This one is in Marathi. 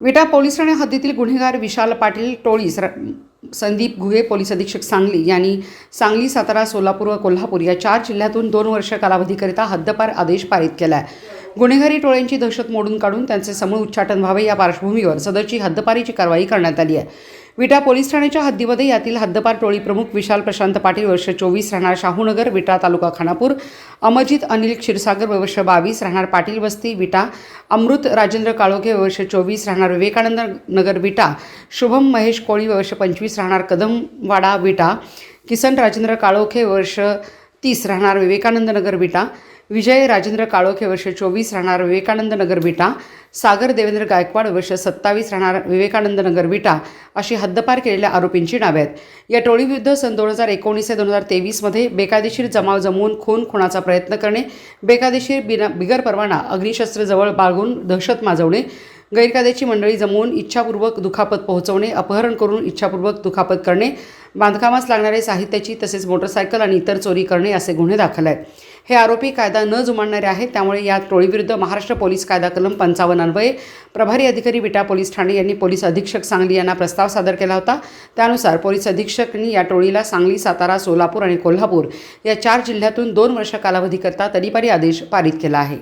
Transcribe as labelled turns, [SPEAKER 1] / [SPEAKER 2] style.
[SPEAKER 1] विटा पोलीस ठाणे हद्दीतील गुन्हेगार विशाल पाटील टोळी सर संदीप घुगे पोलीस अधीक्षक सांगली यांनी सांगली सातारा सोलापूर व कोल्हापूर या चार जिल्ह्यातून दोन वर्ष कालावधीकरिता हद्दपार आदेश पारित केला आहे गुन्हेगारी टोळ्यांची दहशत मोडून काढून त्यांचे समूळ उच्चाटन व्हावे या पार्श्वभूमीवर सदरची हद्दपारीची कारवाई करण्यात आली आहे. विटा पोलीस ठाण्याच्या हद्दीमध्ये यातील हद्दपार टोळी प्रमुख विशाल प्रशांत पाटील वर्ष चोवीस राहणार शाहूनगर विटा तालुका खानापूर अमरजित अनिल क्षीरसागर वर्ष बावीस राहणार पाटील वस्ती विटा अमृत राजेंद्र काळोखे वर्ष चोवीस राहणार विवेकानंद नगर विटा शुभम महेश कोळी वर्ष पंचवीस राहणार कदमवाडा विटा किसन राजेंद्र काळोखे वर्ष तीस राहणार विवेकानंद नगर विटा विजय राजेंद्र काळोखे वर्ष चोवीस राहणार विवेकानंद नगर विटा सागर देवेंद्र गायकवाड वर्ष सत्तावीस राहणार विवेकानंद नगर विटा अशी हद्दपार केलेल्या आरोपींची नावे आहेत. या टोळीविरुद्ध सन दोन हजार एकोणीस ते दोन हजार तेवीसमध्ये बेकायदेशीर जमाव जमवून खून खुणाचा प्रयत्न करणे बेकायदेशीर बिना बिगर परवाना अग्निशस्त्र जवळ बाळगून दहशत माजवणे गैरकायदेची मंडळी जमवून इच्छापूर्वक दुखापत पोहोचवणे अपहरण करून इच्छापूर्वक दुखापत करणे बांधकामास लागणारे साहित्याची तसेच मोटरसायकल आणि इतर चोरी करणे असे गुन्हे दाखल आहेत. हे आरोपी कायदा न जुमानणारे आहेत. त्यामुळे या टोळीविरुद्ध महाराष्ट्र पोलीस कायदा कलम पंचावन्न अन्वये प्रभारी अधिकारी विटा पोलीस ठाणे यांनी पोलीस अधीक्षक सांगली यांना प्रस्ताव सादर केला होता. त्यानुसार पोलीस अधीक्षकांनी या टोळीला सांगली सातारा सोलापूर आणि कोल्हापूर या चार जिल्ह्यातून दोन वर्ष कालावधीकरता तडीपारी आदेश पारित केला आहे.